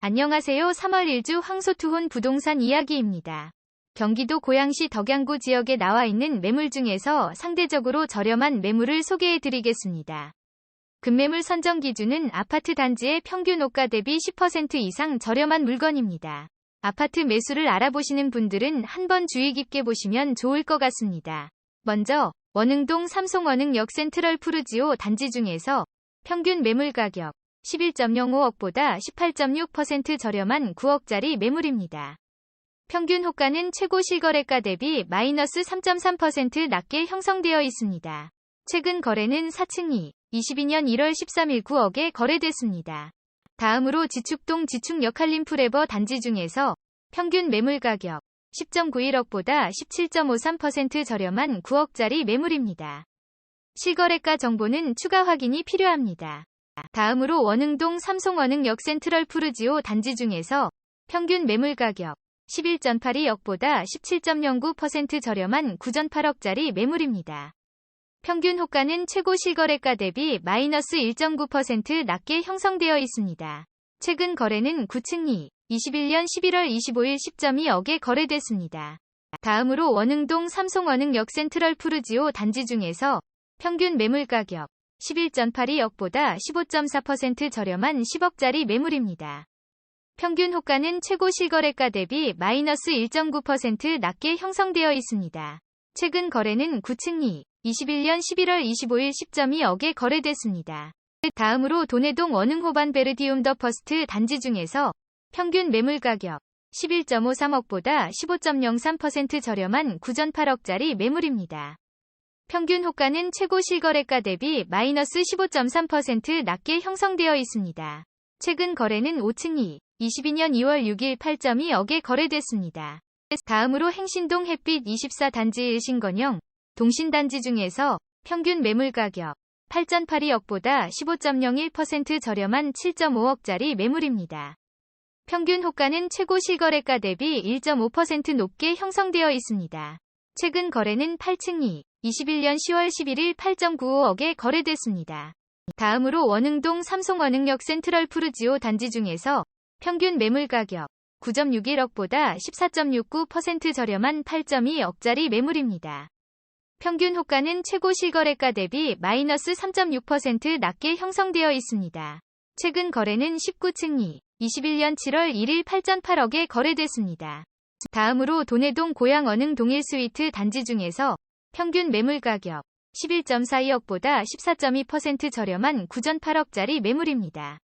안녕하세요. 3월 1주 황소투혼 부동산 이야기입니다. 경기도 고양시 덕양구 지역에 나와 있는 매물 중에서 상대적으로 저렴한 매물을 소개해 드리겠습니다. 급매물 선정 기준은 아파트 단지의 평균 호가 대비 10% 이상 저렴한 물건입니다. 아파트 매수를 알아보시는 분들은 한번 주의 깊게 보시면 좋을 것 같습니다. 먼저 원흥동 삼송원흥역 센트럴 푸르지오 단지 중에서 평균 매물 가격 11.05억보다 18.6% 저렴한 9억짜리 매물입니다. 평균 호가는 최고 실거래가 대비 마이너스 3.3% 낮게 형성되어 있습니다. 최근 거래는 4층이 22년 1월 13일 9억에 거래됐습니다. 다음으로 지축동 지축 역할림 프레버 단지 중에서 평균 매물 가격 10.91억보다 17.53% 저렴한 9억짜리 매물입니다. 실거래가 정보는 추가 확인이 필요합니다. 다음으로 원흥동 삼송원흥역 센트럴 푸르지오 단지 중에서 평균 매물 가격 11.82억보다 17.09% 저렴한 9.8억짜리 매물입니다. 평균 호가는 최고 실거래가 대비 마이너스 1.9% 낮게 형성되어 있습니다. 최근 거래는 9층이 21년 11월 25일 10.2억에 거래됐습니다. 다음으로 원흥동 삼송원흥역 센트럴 푸르지오 단지 중에서 평균 매물 가격 11.82억보다 15.4% 저렴한 10억짜리 매물입니다. 평균 호가는 최고 실거래가 대비 마이너스 1.9% 낮게 형성되어 있습니다. 최근 거래는 9층이 21년 11월 25일 10.2억에 거래됐습니다. 다음으로 도내동 원흥호반 베르디움 더 퍼스트 단지 중에서 평균 매물 가격 11.53억보다 15.03% 저렴한 9.8억짜리 매물입니다. 평균 호가는 최고 실거래가 대비 마이너스 15.3% 낮게 형성되어 있습니다. 최근 거래는 5층이 22년 2월 6일 8.2억에 거래됐습니다. 다음으로 행신동 햇빛 24 단지 일신건영 동신단지 중에서 평균 매물 가격 8.82억보다 15.01% 저렴한 7.5억짜리 매물입니다. 평균 호가는 최고 실거래가 대비 1.5% 높게 형성되어 있습니다. 최근 거래는 8층이 21년 10월 11일 8.95억에 거래됐습니다. 다음으로 원흥동 삼송원흥역 센트럴 푸르지오 단지 중에서 평균 매물 가격 9.61억보다 14.69% 저렴한 8.2억짜리 매물입니다. 평균 호가는 최고 실거래가 대비 마이너스 3.6% 낮게 형성되어 있습니다. 최근 거래는 19층이 21년 7월 1일 8.8억에 거래됐습니다. 다음으로 도내동 고양 언흥 동일 스위트 단지 중에서 평균 매물 가격 11.42억보다 14.2% 저렴한 9.8억짜리 매물입니다.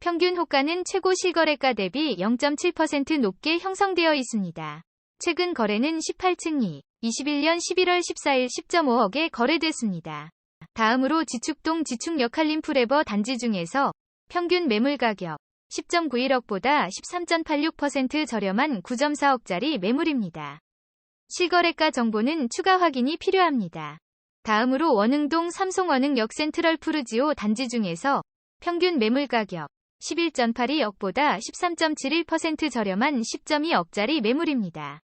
평균 호가는 최고 실거래가 대비 0.7% 높게 형성되어 있습니다. 최근 거래는 18층이 21년 11월 14일 10.5억에 거래됐습니다. 다음으로 지축동 지축 역 할림 프레버 단지 중에서 평균 매물 가격 10.91억보다 13.86% 저렴한 9.4억짜리 매물입니다. 실거래가 정보는 추가 확인이 필요합니다. 다음으로 원흥동 삼송원흥역 센트럴 푸르지오 단지 중에서 평균 매물 가격 11.82억보다 13.71% 저렴한 10.2억짜리 매물입니다.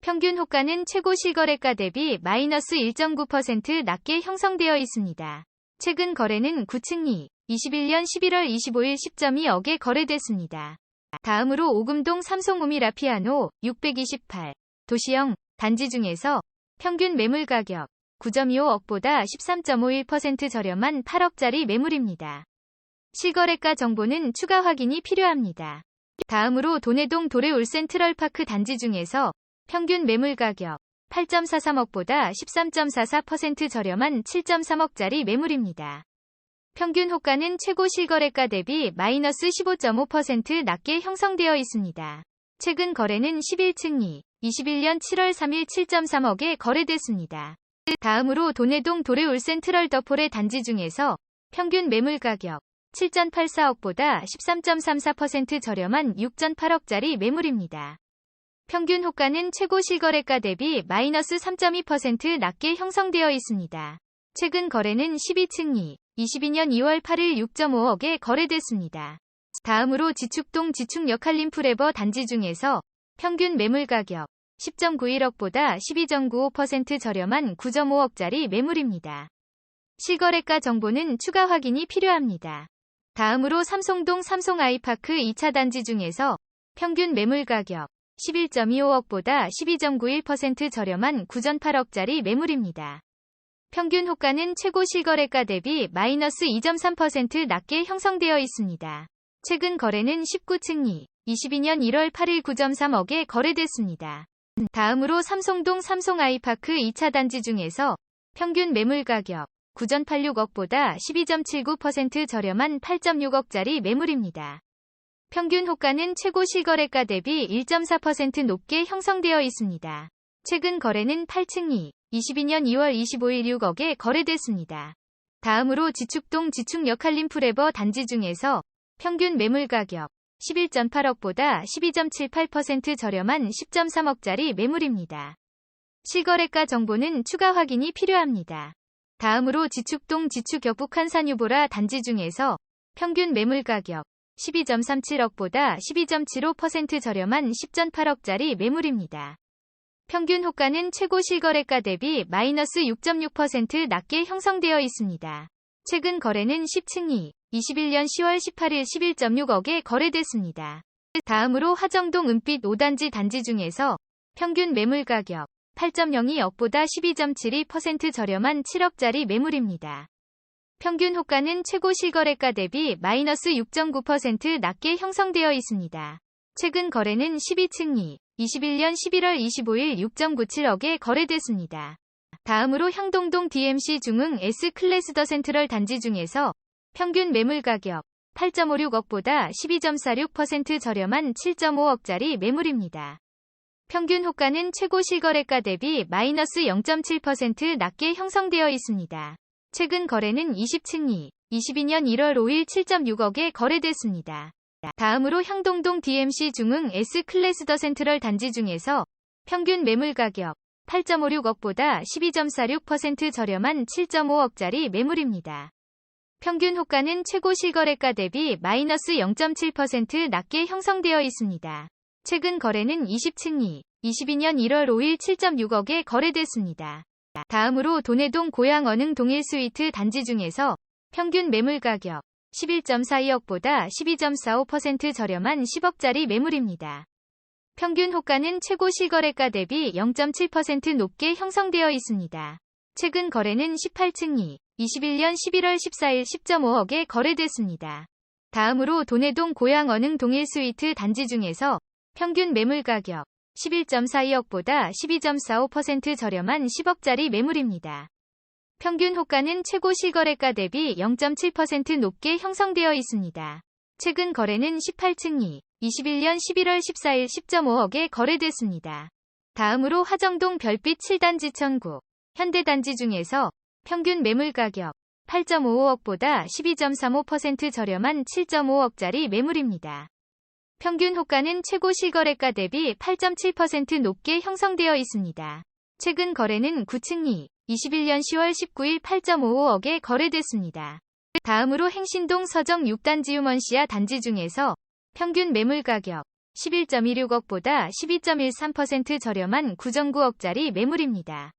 평균 호가는 최고 실거래가 대비 마이너스 1.9% 낮게 형성되어 있습니다. 최근 거래는 9층이 21년 11월 25일 10.2억에 거래됐습니다. 다음으로 오금동 삼송우미라피아노 628 도시형 단지 중에서 평균 매물 가격 9.25억보다 13.51% 저렴한 8억짜리 매물입니다. 실거래가 정보는 추가 확인이 필요합니다. 다음으로 도내동 도레울 센트럴파크 단지 중에서 평균 매물 가격 8.43억보다 13.44% 저렴한 7.3억짜리 매물입니다. 평균 호가는 최고 실거래가 대비 마이너스 15.5% 낮게 형성되어 있습니다. 최근 거래는 11층이 21년 7월 3일 7.3억에 거래됐습니다. 다음으로 도내동 도레울 센트럴 더폴의 단지 중에서 평균 매물 가격 7.84억보다 13.34% 저렴한 6.8억짜리 매물입니다. 평균 호가는 최고 실거래가 대비 마이너스 3.2% 낮게 형성되어 있습니다. 최근 거래는 12층이 22년 2월 8일 6.5억에 거래됐습니다. 다음으로 지축동 지축 역할림 프레버 단지 중에서 평균 매물 가격 10.91억보다 12.95% 저렴한 9.5억짜리 매물입니다. 실거래가 정보는 추가 확인이 필요합니다. 다음으로 삼송동 삼송 아이파크 2차 단지 중에서 평균 매물 가격 11.25억보다 12.91% 저렴한 9.8억짜리 매물입니다. 평균 호가는 최고 실거래가 대비 마이너스 2.3% 낮게 형성되어 있습니다. 최근 거래는 19층이 22년 1월 8일 9.3억에 거래됐습니다. 다음으로 삼송동 삼송 아이파크 2차 단지 중에서 평균 매물 가격 9.86억보다 12.79% 저렴한 8.6억짜리 매물입니다. 평균 호가는 최고 실거래가 대비 1.4% 높게 형성되어 있습니다. 최근 거래는 8층이 22년 2월 25일 6억에 거래됐습니다. 다음으로 지축동 지축 역할림 프레버 단지 중에서 평균 매물 가격 11.8억보다 12.78% 저렴한 10.3억짜리 매물입니다. 실거래가 정보는 추가 확인이 필요합니다. 다음으로 지축동 지축 역북 한 산유보라 단지 중에서 평균 매물 가격 12.37억보다 12.75% 저렴한 10.8억짜리 매물입니다. 평균 호가는 최고 실거래가 대비 마이너스 6.6% 낮게 형성되어 있습니다. 최근 거래는 10층이 21년 10월 18일 11.6억에 거래됐습니다. 다음으로 하정동 은빛 5단지 단지 중에서 평균 매물 가격 8.02억보다 12.72% 저렴한 7억짜리 매물입니다. 평균 호가는 최고 실거래가 대비 마이너스 6.9% 낮게 형성되어 있습니다. 최근 거래는 12층이 21년 11월 25일 6.97억에 거래됐습니다. 다음으로 향동동 DMC 중흥 S클래스 더 센트럴 단지 중에서 평균 매물 가격 8.56억보다 12.46% 저렴한 7.5억짜리 매물입니다. 평균 호가는 최고 실거래가 대비 마이너스 0.7% 낮게 형성되어 있습니다. 최근 거래는 20층이 22년 1월 5일 7.6억에 거래됐습니다. 다음으로 향동동 DMC 중흥 S클래스 더 센트럴 단지 중에서 평균 매물 가격 8.56억보다 12.46% 저렴한 7.5억짜리 매물입니다. 평균 호가는 최고 실거래가 대비 마이너스 0.7% 낮게 형성되어 있습니다. 최근 거래는 20층이 22년 1월 5일 7.6억에 거래됐습니다. 다음으로 도내동 고양 언흥 동일 스위트 단지 중에서 평균 매물 가격 11.42억보다 12.45% 저렴한 10억짜리 매물입니다. 평균 호가는 최고 실거래가 대비 0.7% 높게 형성되어 있습니다. 최근 거래는 18층이 21년 11월 14일 10.5억에 거래됐습니다. 다음으로 도내동 고양 언흥 동일 스위트 단지 중에서 평균 매물 가격 11.42억보다 12.45% 저렴한 10억짜리 매물입니다. 평균 호가는 최고 실거래가 대비 0.7% 높게 형성되어 있습니다. 최근 거래는 18층이 21년 11월 14일 10.5억에 거래됐습니다. 다음으로 하정동 별빛 7단지 천구 현대단지 중에서 평균 매물 가격 8.55억보다 12.35% 저렴한 7.5억짜리 매물입니다. 평균 호가는 최고 실거래가 대비 8.7% 높게 형성되어 있습니다. 최근 거래는 9층이 21년 10월 19일 8.55억에 거래됐습니다. 다음으로 행신동 서정 6단지 유먼시아 단지 중에서 평균 매물 가격 11.16억보다 12.13% 저렴한 9.9억짜리 매물입니다.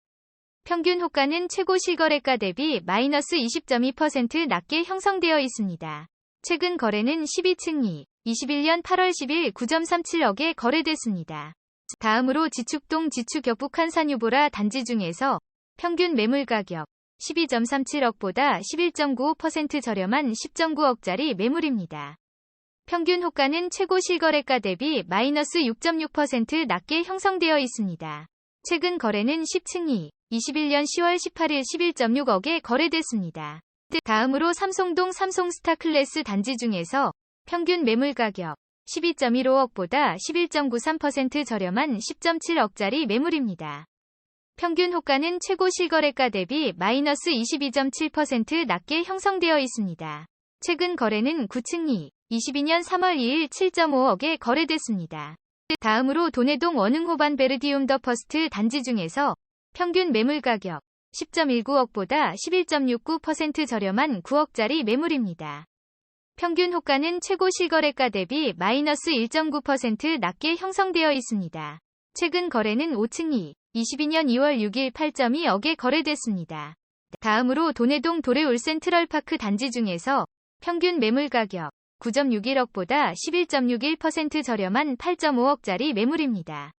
평균 호가는 최고 실거래가 대비 마이너스 20.2% 낮게 형성되어 있습니다. 최근 거래는 12층이 21년 8월 10일 9.37억에 거래됐습니다. 다음으로 지축동 지축 격북 한산유보라 단지 중에서 평균 매물 가격 12.37억보다 11.95% 저렴한 10.9억짜리 매물입니다. 평균 호가는 최고 실거래가 대비 마이너스 6.6% 낮게 형성되어 있습니다. 최근 거래는 10층이 21년 10월 18일 11.6억에 거래됐습니다. 다음으로 삼송동 삼송스타 클래스 단지 중에서 평균 매물 가격 12.15억보다 11.93% 저렴한 10.7억짜리 매물입니다. 평균 호가는 최고 실거래가 대비 마이너스 22.7% 낮게 형성되어 있습니다. 최근 거래는 9층이 22년 3월 2일 7.5억에 거래됐습니다. 다음으로 도내동 원흥호반 베르디움 더 퍼스트 단지 중에서 평균 매물 가격 10.19억보다 11.69% 저렴한 9억짜리 매물입니다. 평균 호가는 최고 실거래가 대비 마이너스 1.9% 낮게 형성되어 있습니다. 최근 거래는 5층이 22년 2월 6일 8.2억에 거래됐습니다. 다음으로 도내동 도레울 센트럴파크 단지 중에서 평균 매물 가격 9.61억보다 11.61% 저렴한 8.5억짜리 매물입니다.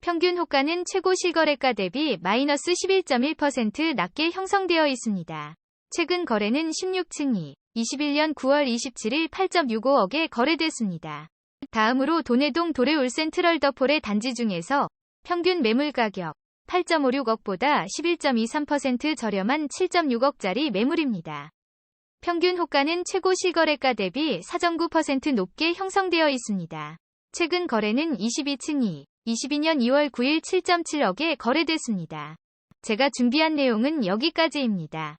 평균 호가는 최고 실거래가 대비 마이너스 11.1% 낮게 형성되어 있습니다. 최근 거래는 16층이 21년 9월 27일 8.65억에 거래됐습니다. 다음으로 도내동 도레울 센트럴 더폴의 단지 중에서 평균 매물 가격 8.56억보다 11.23% 저렴한 7.6억짜리 매물입니다. 평균 호가는 최고 실거래가 대비 4.9% 높게 형성되어 있습니다. 최근 거래는 22층이 22년 2월 9일 7.7억에 거래됐습니다. 제가 준비한 내용은 여기까지입니다.